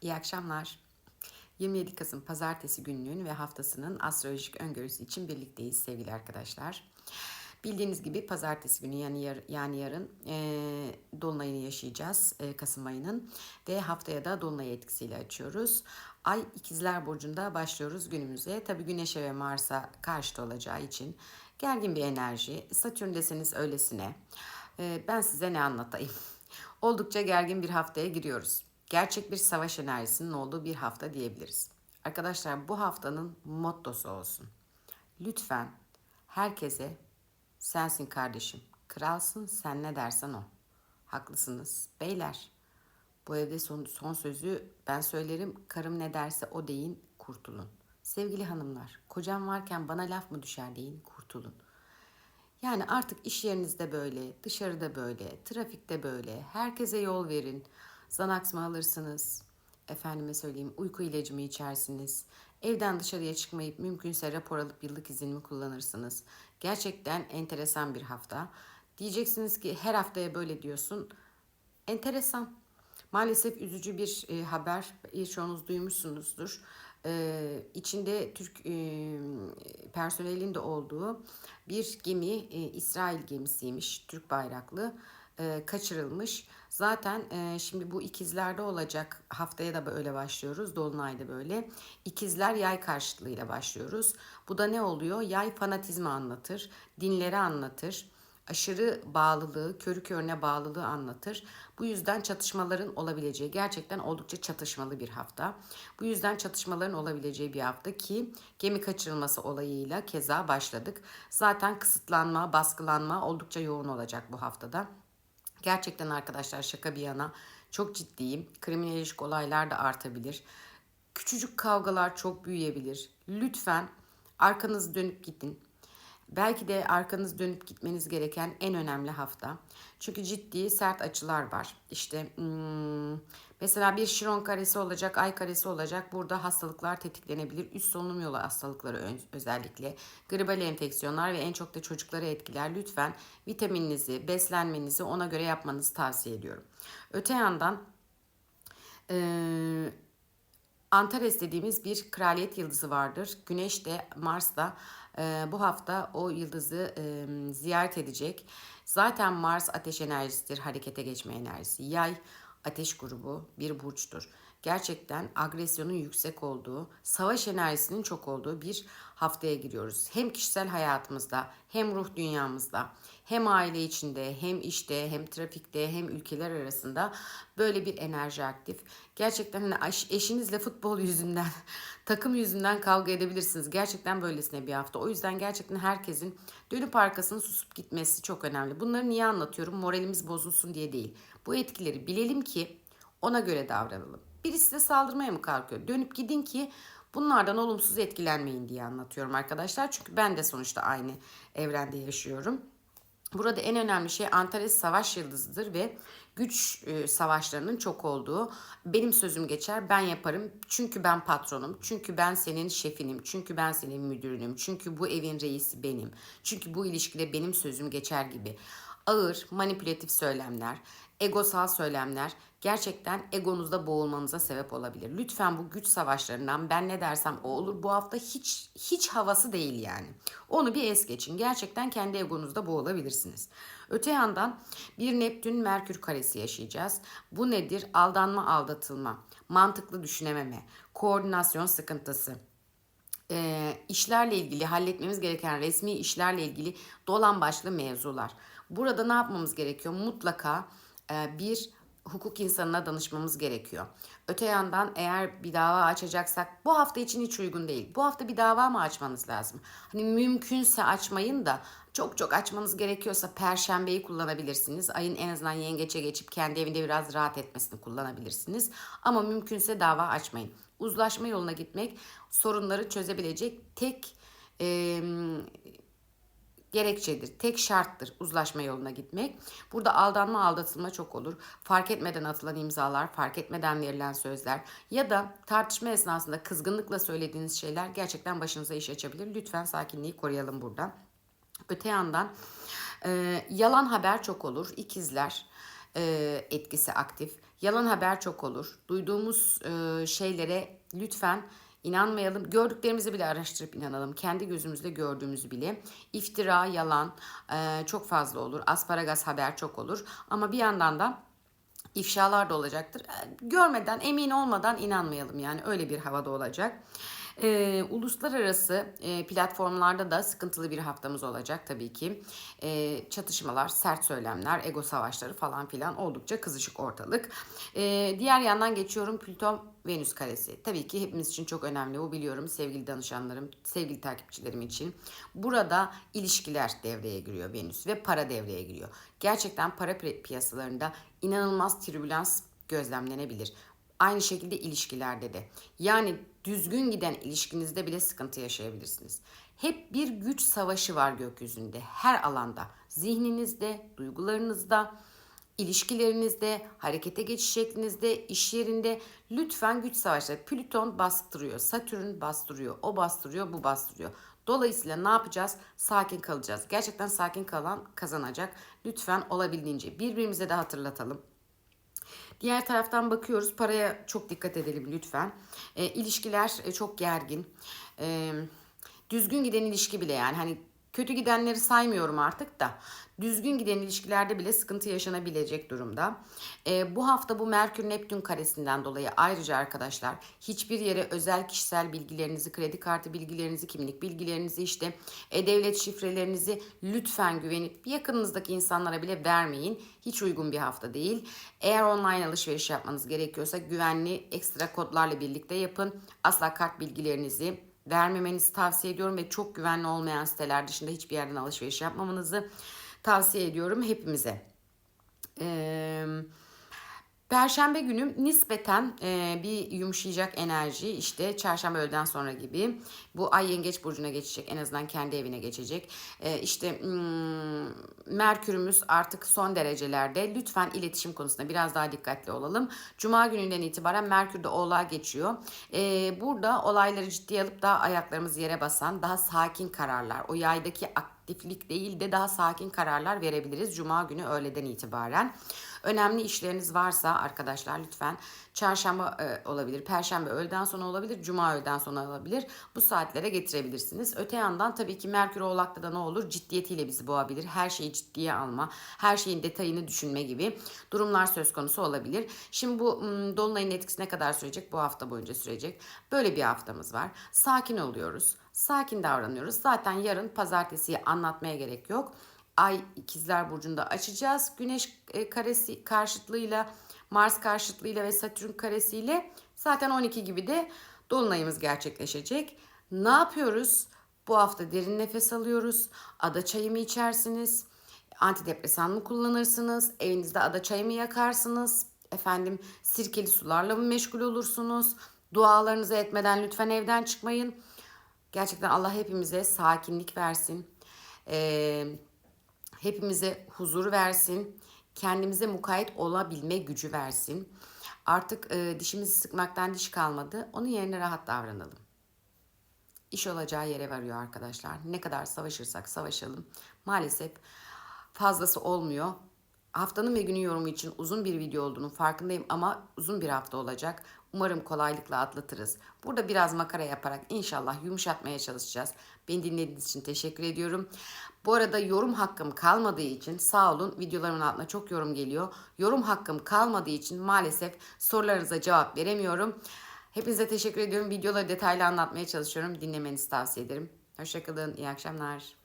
İyi akşamlar. 27 Kasım Pazartesi gününün ve haftasının astrolojik öngörüsü için birlikteyiz sevgili arkadaşlar. Bildiğiniz gibi pazartesi günü yani, yar, yani yarın e, Dolunay'ını yaşayacağız e, Kasım ayının ve haftaya da Dolunay etkisiyle açıyoruz. Ay ikizler Burcu'nda başlıyoruz günümüze. Tabi Güneş'e ve Mars'a karşıt olacağı için gergin bir enerji. Satürn deseniz öylesine. E, ben size ne anlatayım? Oldukça gergin bir haftaya giriyoruz gerçek bir savaş enerjisinin olduğu bir hafta diyebiliriz. Arkadaşlar bu haftanın mottosu olsun. Lütfen herkese sensin kardeşim, kralsın sen ne dersen o. Haklısınız beyler. Bu evde son, son sözü ben söylerim, karım ne derse o deyin, kurtulun. Sevgili hanımlar, kocam varken bana laf mı düşer deyin, kurtulun. Yani artık iş yerinizde böyle, dışarıda böyle, trafikte böyle, herkese yol verin. Zanax mı alırsınız? Efendime söyleyeyim uyku ilacı mı içersiniz? Evden dışarıya çıkmayıp mümkünse rapor alıp yıllık izin mi kullanırsınız? Gerçekten enteresan bir hafta. Diyeceksiniz ki her haftaya böyle diyorsun. Enteresan. Maalesef üzücü bir e, haber. Birçoğunuz duymuşsunuzdur. Ee, içinde Türk e, personelin de olduğu bir gemi e, İsrail gemisiymiş. Türk bayraklı e, kaçırılmış. Zaten e, şimdi bu ikizlerde olacak haftaya da böyle başlıyoruz. Dolunayda böyle. İkizler yay karşıtlığıyla başlıyoruz. Bu da ne oluyor? Yay fanatizmi anlatır, dinleri anlatır aşırı bağlılığı, körü körüne bağlılığı anlatır. Bu yüzden çatışmaların olabileceği gerçekten oldukça çatışmalı bir hafta. Bu yüzden çatışmaların olabileceği bir hafta ki gemi kaçırılması olayıyla keza başladık. Zaten kısıtlanma, baskılanma oldukça yoğun olacak bu haftada. Gerçekten arkadaşlar şaka bir yana çok ciddiyim. Kriminalist olaylar da artabilir. Küçücük kavgalar çok büyüyebilir. Lütfen arkanızı dönüp gidin. Belki de arkanız dönüp gitmeniz gereken en önemli hafta. Çünkü ciddi sert açılar var. İşte hmm, mesela bir şiron karesi olacak, ay karesi olacak. Burada hastalıklar tetiklenebilir. Üst solunum yolu hastalıkları özellikle. Gribal enfeksiyonlar ve en çok da çocukları etkiler. Lütfen vitamininizi, beslenmenizi ona göre yapmanızı tavsiye ediyorum. Öte yandan... Ee, Antares dediğimiz bir kraliyet yıldızı vardır. Güneş de Mars da e, bu hafta o yıldızı e, ziyaret edecek. Zaten Mars ateş enerjisidir, harekete geçme enerjisi. Yay ateş grubu bir burçtur. Gerçekten agresyonun yüksek olduğu, savaş enerjisinin çok olduğu bir haftaya giriyoruz. Hem kişisel hayatımızda, hem ruh dünyamızda, hem aile içinde, hem işte, hem trafikte, hem ülkeler arasında böyle bir enerji aktif. Gerçekten hani eşinizle futbol yüzünden, takım yüzünden kavga edebilirsiniz. Gerçekten böylesine bir hafta. O yüzden gerçekten herkesin dönüp arkasını susup gitmesi çok önemli. Bunları niye anlatıyorum? Moralimiz bozulsun diye değil. Bu etkileri bilelim ki ona göre davranalım. Birisi de saldırmaya mı kalkıyor? Dönüp gidin ki bunlardan olumsuz etkilenmeyin diye anlatıyorum arkadaşlar. Çünkü ben de sonuçta aynı evrende yaşıyorum. Burada en önemli şey Antares savaş yıldızıdır ve güç e, savaşlarının çok olduğu. Benim sözüm geçer, ben yaparım. Çünkü ben patronum, çünkü ben senin şefinim, çünkü ben senin müdürünüm, çünkü bu evin reisi benim. Çünkü bu ilişkide benim sözüm geçer gibi. Ağır, manipülatif söylemler, egosal söylemler gerçekten egonuzda boğulmanıza sebep olabilir. Lütfen bu güç savaşlarından ben ne dersem o olur. Bu hafta hiç hiç havası değil yani. Onu bir es geçin. Gerçekten kendi egonuzda boğulabilirsiniz. Öte yandan bir Neptün Merkür karesi yaşayacağız. Bu nedir? Aldanma, aldatılma, mantıklı düşünememe, koordinasyon sıkıntısı, e, işlerle ilgili halletmemiz gereken resmi işlerle ilgili dolan başlı mevzular. Burada ne yapmamız gerekiyor? Mutlaka bir hukuk insanına danışmamız gerekiyor. Öte yandan eğer bir dava açacaksak bu hafta için hiç uygun değil. Bu hafta bir dava mı açmanız lazım? Hani mümkünse açmayın da çok çok açmanız gerekiyorsa perşembeyi kullanabilirsiniz. Ayın en azından yengeçe geçip kendi evinde biraz rahat etmesini kullanabilirsiniz. Ama mümkünse dava açmayın. Uzlaşma yoluna gitmek sorunları çözebilecek tek e, gerekçedir. Tek şarttır uzlaşma yoluna gitmek. Burada aldanma aldatılma çok olur. Fark etmeden atılan imzalar, fark etmeden verilen sözler ya da tartışma esnasında kızgınlıkla söylediğiniz şeyler gerçekten başınıza iş açabilir. Lütfen sakinliği koruyalım burada. Öte yandan e, yalan haber çok olur. İkizler e, etkisi aktif. Yalan haber çok olur. Duyduğumuz e, şeylere lütfen inanmayalım. Gördüklerimizi bile araştırıp inanalım. Kendi gözümüzle gördüğümüzü bile. İftira, yalan e, çok fazla olur. Asparagas haber çok olur. Ama bir yandan da ifşalar da olacaktır. E, Görmeden, emin olmadan inanmayalım yani öyle bir havada olacak. Ee, uluslararası e, platformlarda da sıkıntılı bir haftamız olacak tabii ki. Ee, çatışmalar, sert söylemler, ego savaşları falan filan oldukça kızışık ortalık. Ee, diğer yandan geçiyorum Plüton Venüs karesi. Tabii ki hepimiz için çok önemli. Bu biliyorum sevgili danışanlarım, sevgili takipçilerim için. Burada ilişkiler devreye giriyor Venüs ve para devreye giriyor. Gerçekten para pi- piyasalarında inanılmaz tribülans gözlemlenebilir. Aynı şekilde ilişkilerde de. Yani düzgün giden ilişkinizde bile sıkıntı yaşayabilirsiniz. Hep bir güç savaşı var gökyüzünde, her alanda. Zihninizde, duygularınızda, ilişkilerinizde, harekete geçiş şeklinizde, iş yerinde lütfen güç savaşları. Plüton bastırıyor, Satürn bastırıyor, o bastırıyor, bu bastırıyor. Dolayısıyla ne yapacağız? Sakin kalacağız. Gerçekten sakin kalan kazanacak. Lütfen olabildiğince birbirimize de hatırlatalım. Diğer taraftan bakıyoruz. Paraya çok dikkat edelim lütfen. E, ilişkiler e, çok gergin. E, düzgün giden ilişki bile yani hani kötü gidenleri saymıyorum artık da düzgün giden ilişkilerde bile sıkıntı yaşanabilecek durumda. E, bu hafta bu Merkür Neptün karesinden dolayı ayrıca arkadaşlar hiçbir yere özel kişisel bilgilerinizi, kredi kartı bilgilerinizi, kimlik bilgilerinizi işte e-devlet şifrelerinizi lütfen güvenip yakınınızdaki insanlara bile vermeyin. Hiç uygun bir hafta değil. Eğer online alışveriş yapmanız gerekiyorsa güvenli ekstra kodlarla birlikte yapın. Asla kart bilgilerinizi vermemenizi tavsiye ediyorum ve çok güvenli olmayan siteler dışında hiçbir yerden alışveriş yapmamanızı tavsiye ediyorum hepimize. Eee Perşembe günü nispeten e, bir yumuşayacak enerji işte çarşamba öğleden sonra gibi bu ay yengeç burcuna geçecek en azından kendi evine geçecek. E, işte hmm, Merkürümüz artık son derecelerde lütfen iletişim konusunda biraz daha dikkatli olalım. Cuma gününden itibaren Merkür de oğlağa geçiyor. E, burada olayları ciddiye alıp daha ayaklarımız yere basan daha sakin kararlar o yaydaki aktiflik değil de daha sakin kararlar verebiliriz Cuma günü öğleden itibaren. Önemli işleriniz varsa arkadaşlar lütfen çarşamba e, olabilir, perşembe öğleden sonra olabilir, cuma öğleden sonra olabilir. Bu saatlere getirebilirsiniz. Öte yandan tabii ki Merkür Oğlak'ta da ne olur? Ciddiyetiyle bizi boğabilir. Her şeyi ciddiye alma, her şeyin detayını düşünme gibi durumlar söz konusu olabilir. Şimdi bu m, dolunayın etkisi ne kadar sürecek? Bu hafta boyunca sürecek. Böyle bir haftamız var. Sakin oluyoruz. Sakin davranıyoruz. Zaten yarın pazartesiyi anlatmaya gerek yok. Ay ikizler burcunda açacağız. Güneş e, karesi karşıtlığıyla, Mars karşıtlığıyla ve Satürn karesiyle zaten 12 gibi de dolunayımız gerçekleşecek. Ne yapıyoruz? Bu hafta derin nefes alıyoruz. Ada çayı mı içersiniz? Antidepresan mı kullanırsınız? Evinizde ada çayı mı yakarsınız? Efendim sirkeli sularla mı meşgul olursunuz? Dualarınızı etmeden lütfen evden çıkmayın. Gerçekten Allah hepimize sakinlik versin. Ee, hepimize huzur versin. Kendimize mukayyet olabilme gücü versin. Artık e, dişimizi sıkmaktan diş kalmadı. Onun yerine rahat davranalım. İş olacağı yere varıyor arkadaşlar. Ne kadar savaşırsak savaşalım. Maalesef fazlası olmuyor. Haftanın ve günün yorumu için uzun bir video olduğunu farkındayım ama uzun bir hafta olacak. Umarım kolaylıkla atlatırız. Burada biraz makara yaparak inşallah yumuşatmaya çalışacağız. Beni dinlediğiniz için teşekkür ediyorum. Bu arada yorum hakkım kalmadığı için sağ olun videolarımın altına çok yorum geliyor. Yorum hakkım kalmadığı için maalesef sorularınıza cevap veremiyorum. Hepinize teşekkür ediyorum. Videoları detaylı anlatmaya çalışıyorum. Dinlemenizi tavsiye ederim. Hoşçakalın. İyi akşamlar.